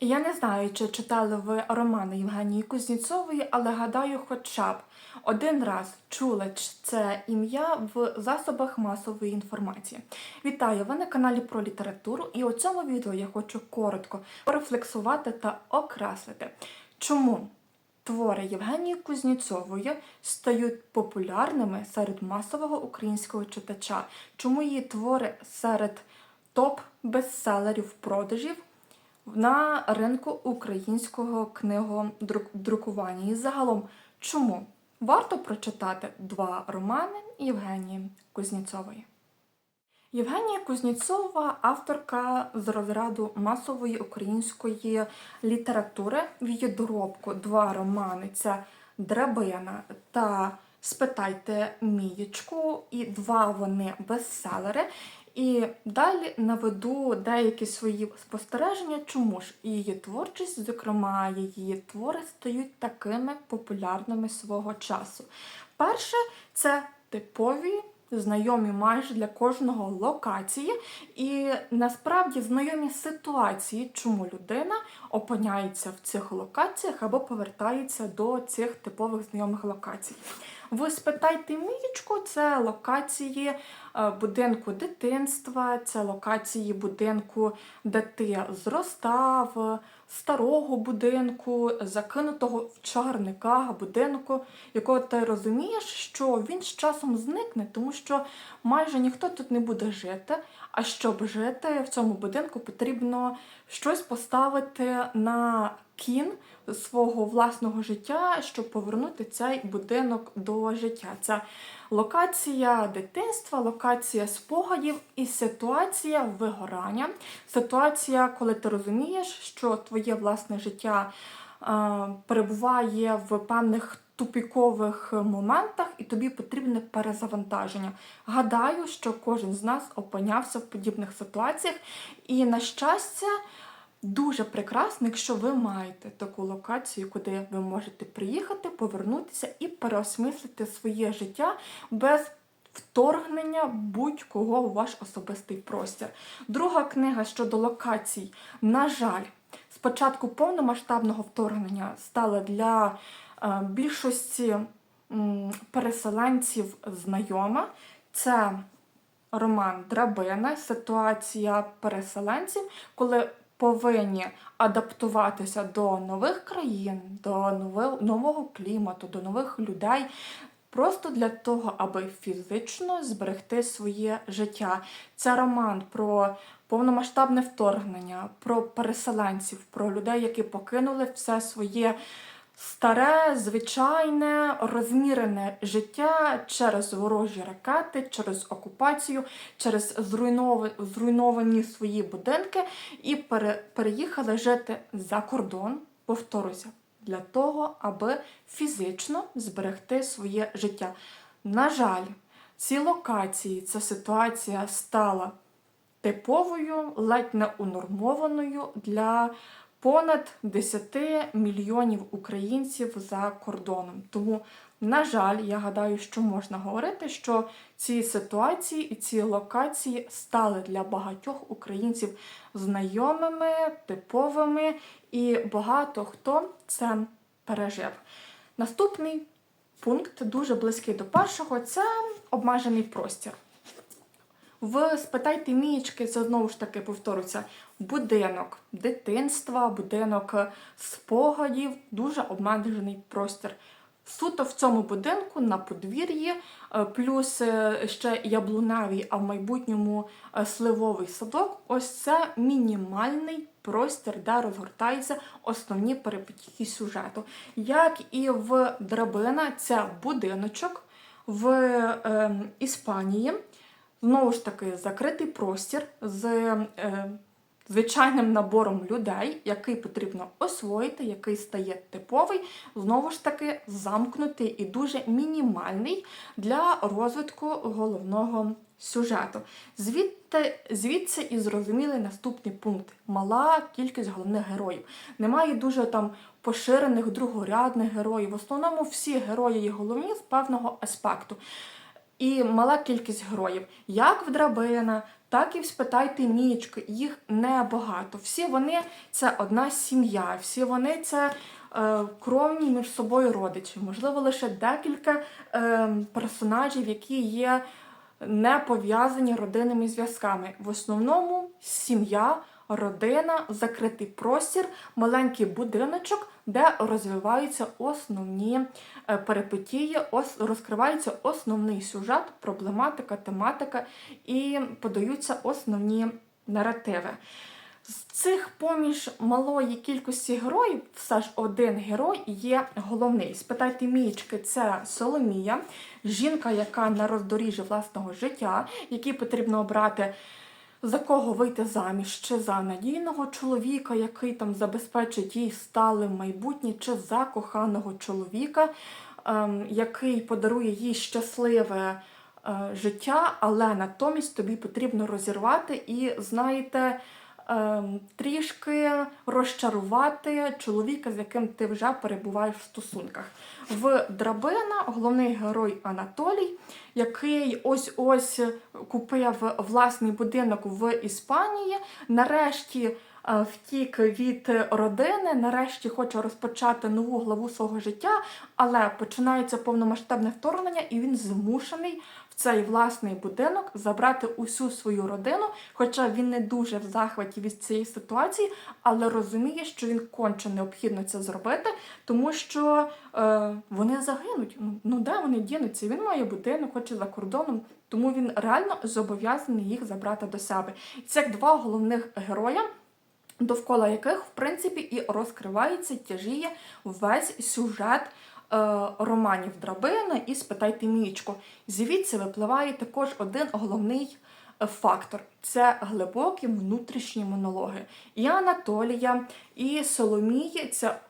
Я не знаю, чи читали ви романи Євгенії Кузніцової, але гадаю, хоча б один раз чули це ім'я в засобах масової інформації. Вітаю! Ви на каналі про літературу, і у цьому відео я хочу коротко порефлексувати та окреслити, чому твори Євгенії Кузніцової стають популярними серед масового українського читача, чому її твори серед топ-бестселерів продажів на ринку українського книгодрукування. І загалом, чому варто прочитати два романи Євгенії Кузніцової? Євгенія Кузніцова авторка з розряду масової української літератури. В її доробку два романи це Драбина та Спитайте Мієчку, і два вони бестселери. І далі наведу деякі свої спостереження, чому ж її творчість, зокрема, її твори стають такими популярними свого часу. Перше, це типові. Знайомі майже для кожного локації, і насправді знайомі ситуації, чому людина опиняється в цих локаціях або повертається до цих типових знайомих локацій. Ви спитайте мієчку, це локації е, будинку дитинства, це локації будинку, де ти зростав, старого будинку, закинутого в чагарниках будинку, якого ти розумієш, що він з часом зникне, тому що майже ніхто тут не буде жити. А щоб жити в цьому будинку, потрібно щось поставити на кін свого власного життя, щоб повернути цей будинок до життя. Це локація дитинства, локація спогадів і ситуація вигорання. Ситуація, коли ти розумієш, що твоє власне життя е, перебуває в певних тупікових моментах, і тобі потрібне перезавантаження. Гадаю, що кожен з нас опинявся в подібних ситуаціях, і на щастя. Дуже прекрасно, якщо ви маєте таку локацію, куди ви можете приїхати, повернутися і переосмислити своє життя без вторгнення будь-кого у ваш особистий простір. Друга книга щодо локацій, на жаль, спочатку повномасштабного вторгнення стала для е, більшості переселенців знайома. Це роман Драбина, ситуація переселенців, коли повинні адаптуватися до нових країн, до нового клімату, до нових людей. Просто для того, аби фізично зберегти своє життя. Це роман про повномасштабне вторгнення, про переселенців, про людей, які покинули все своє старе, звичайне, розмірене життя через ворожі ракети, через окупацію, через зруйновані, свої будинки і пере, переїхали жити за кордон, повторюся, для того, аби фізично зберегти своє життя. На жаль, ці локації, ця ситуація стала типовою, ледь не унормованою для понад 10 мільйонів українців за кордоном. Тому, на жаль, я гадаю, що можна говорити, що ці ситуації і ці локації стали для багатьох українців знайомими, типовими, і багато хто це пережив. Наступний пункт, дуже близький до першого, це обмежений простір. В спитайте мієчки, це знову ж таки повторюється, будинок дитинства, будинок спогадів, дуже обмежений простір. Суто в цьому будинку на подвір'ї, е, плюс е, ще яблуневий, а в майбутньому е, сливовий садок. Ось це мінімальний простір, де розгортаються основні перипетії сюжету. Як і в драбина, це будиночок в е, Іспанії. Знову ж таки, закритий простір з е, звичайним набором людей, який потрібно освоїти, який стає типовий, знову ж таки, замкнутий і дуже мінімальний для розвитку головного сюжету. Звідти, звідси і зрозумілий наступний пункт: мала кількість головних героїв. Немає дуже там поширених другорядних героїв. В основному всі герої є головні з певного аспекту і мала кількість героїв, як в Драбина, так і в спитайте Мієчки, їх небагато. Всі вони це одна сім'я, всі вони це е, кровні між собою родичі. Можливо, лише декілька е, персонажів, які є не пов'язані родинними зв'язками. В основному сім'я, родина, закритий простір, маленький будиночок, де розвиваються основні е, перипетії, розкривається основний сюжет, проблематика, тематика і подаються основні наративи. З цих поміж малої кількості героїв, все ж один герой є головний. Спитайте Мієчки, це Соломія, жінка, яка на роздоріжжі власного життя, якій потрібно обрати. За кого вийти заміж, чи за надійного чоловіка, який там забезпечить їй стале майбутнє, чи за коханого чоловіка, ем, який подарує їй щасливе е, життя, але натомість тобі потрібно розірвати і, знаєте, трішки розчарувати чоловіка, з яким ти вже перебуваєш в стосунках. В Драбина головний герой Анатолій, який ось-ось купив власний будинок в Іспанії, нарешті е, втік від родини, нарешті хоче розпочати нову главу свого життя, але починається повномасштабне вторгнення, і він змушений цей власний будинок забрати усю свою родину, хоча він не дуже в захваті від цієї ситуації, але розуміє, що він конче необхідно це зробити, тому що е, вони загинуть. Ну, Ну де вони дінуться? Він має будинок, хоче за кордоном, тому він реально зобов'язаний їх забрати до себе. Це два головних героя. Довкола яких, в принципі, і розкривається, тяжіє весь сюжет романів Драбина і Спитайте Мічку. Звідси випливає також один головний е, фактор це глибокі внутрішні монологи. І Анатолія, і Соломії це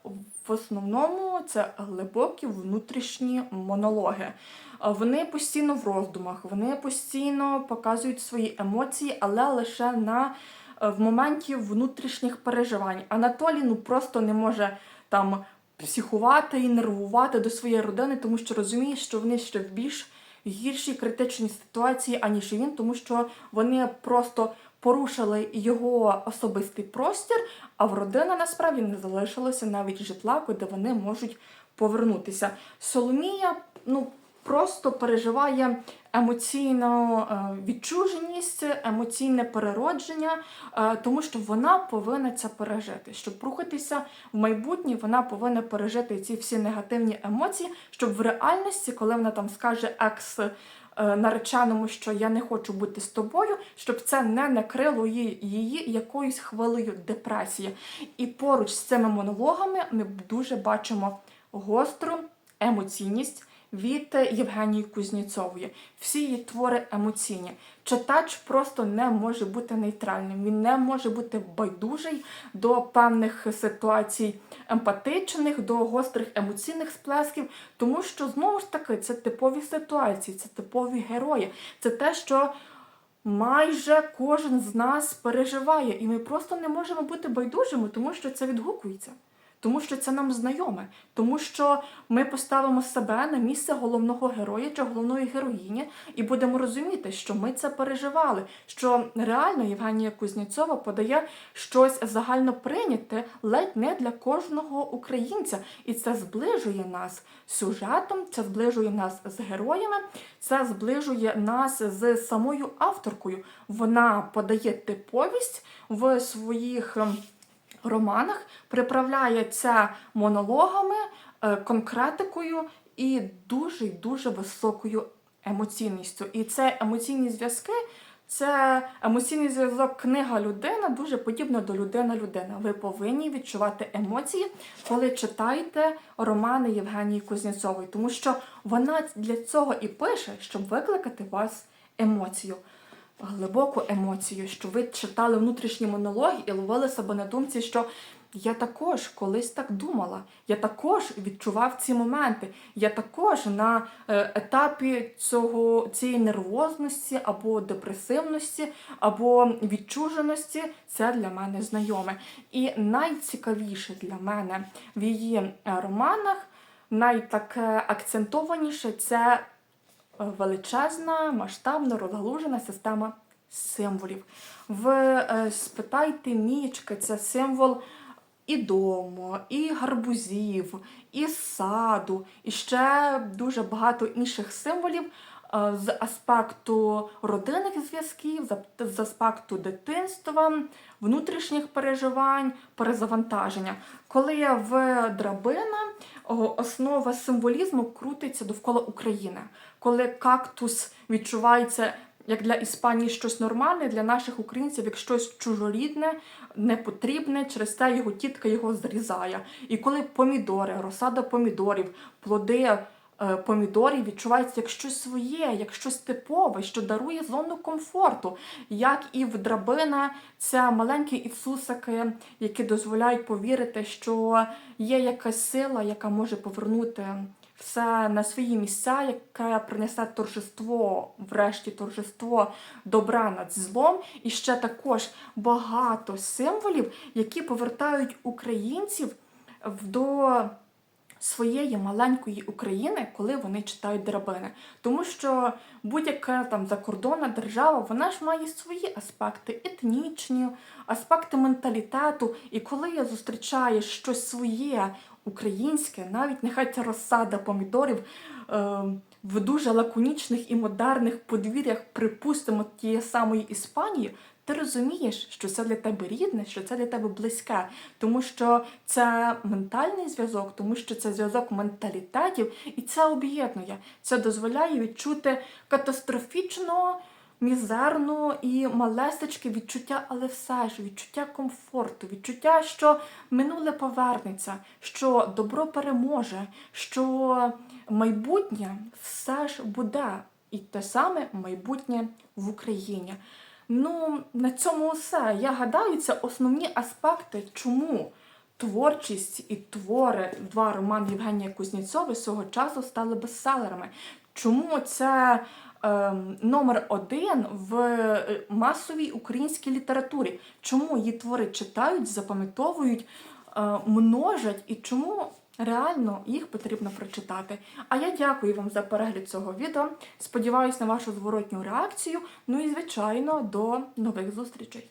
в основному це глибокі внутрішні монологи. Е, Вони постійно в роздумах, вони постійно показують свої емоції, але лише на е, в моменті внутрішніх переживань. Анатолій ну просто не може там психувати і нервувати до своєї родини, тому що розуміє, що вони ще в більш гіршій критичній ситуації, аніж він, тому що вони просто порушили його особистий простір, а в родина насправді не залишилося навіть житла, куди вони можуть повернутися. Соломія, ну. Просто переживає емоційну е, відчуженість, емоційне переродження, е, тому що вона повинна це пережити. Щоб рухатися в майбутнє, вона повинна пережити ці всі негативні емоції, щоб в реальності, коли вона там скаже екс. е, Нареченому, що я не хочу бути з тобою, щоб це не накрило її, її якоюсь хвилею депресії. І поруч з цими монологами ми дуже бачимо гостру емоційність від Євгенії Кузніцової. Всі її твори емоційні. Читач просто не може бути нейтральним. Він не може бути байдужий до певних ситуацій емпатичних, до гострих емоційних сплесків, тому що знову ж таки це типові ситуації, це типові герої, це те, що. Майже кожен з нас переживає, і ми просто не можемо бути байдужими, тому що це відгукується, тому що це нам знайоме, тому що ми поставимо себе на місце головного героя чи головної героїні і будемо розуміти, що ми це переживали. Що реально Євгенія Кузніцова подає щось загально прийняте ледь не для кожного українця, і це зближує нас сюжетом, це зближує нас з героями, це зближує нас з самою авторкою. Вона подає типовість в своїх. Романах приправляє це монологами, е, конкретикою і дуже дуже високою емоційністю. І це емоційні зв'язки. Це емоційний зв'язок книга-людина дуже подібна до людина-людина. Ви повинні відчувати емоції, коли читаєте романи Євгенії Кузнєцової, тому що вона для цього і пише, щоб викликати вас емоцію глибоку емоцію, що ви читали внутрішні монологи і ловили себе на думці, що я також колись так думала, я також відчував ці моменти. Я також на е, етапі цього цієї нервозності або депресивності, або відчуженості це для мене знайоме. І найцікавіше для мене в її е, романах, найтаке акцентованіше це величезна, масштабна, розгалужена система символів. Ви е, спитайте мічки, це символ і дому, і гарбузів, і саду, і ще дуже багато інших символів е, з аспекту родинних зв'язків, з- аспекту дитинства, внутрішніх переживань, перезавантаження. Коли в драбина основа символізму крутиться довкола України, коли кактус відчувається як для Іспанії щось нормальне, для наших українців як щось чужорідне, непотрібне, через те його тітка його зрізає. І коли помідори, розсада помідорів, плоди помідорів відчуваються як щось своє, як щось типове, що дарує зону комфорту, як і в драбина, це маленькі ісусики, які дозволяють повірити, що є якась сила, яка може повернути все на свої місця, яке принесе торжество, врешті торжество добра над злом, і ще також багато символів, які повертають українців до своєї маленької України, коли вони читають драбини. Тому що будь-яка там закордонна держава, вона ж має свої аспекти етнічні, аспекти менталітету. І коли я зустрічаю щось своє українське, навіть нехай це розсада помідорів. Е, в дуже лаконічних і модерних подвір'ях, припустимо, тієї самої Іспанії, ти розумієш, що це для тебе рідне, що це для тебе близьке, тому що це ментальний зв'язок, тому що це зв'язок менталітетів, і це об'єднує. Це дозволяє відчути катастрофічно, мізерну і малесечке відчуття, але все ж відчуття комфорту, відчуття, що минуле повернеться, що добро переможе, що майбутнє все ж буде. І те саме майбутнє в Україні. Ну, на цьому все. Я гадаю, це основні аспекти, чому творчість і твори, два романи Євгенія Кузнєцова свого часу стали бестселерами. Чому це ем, номер один в е, масовій українській літературі? Чому її твори читають, запам'ятовують, е, множать і чому реально їх потрібно прочитати? А я дякую вам за перегляд цього відео. Сподіваюсь на вашу зворотню реакцію. Ну і звичайно, до нових зустрічей.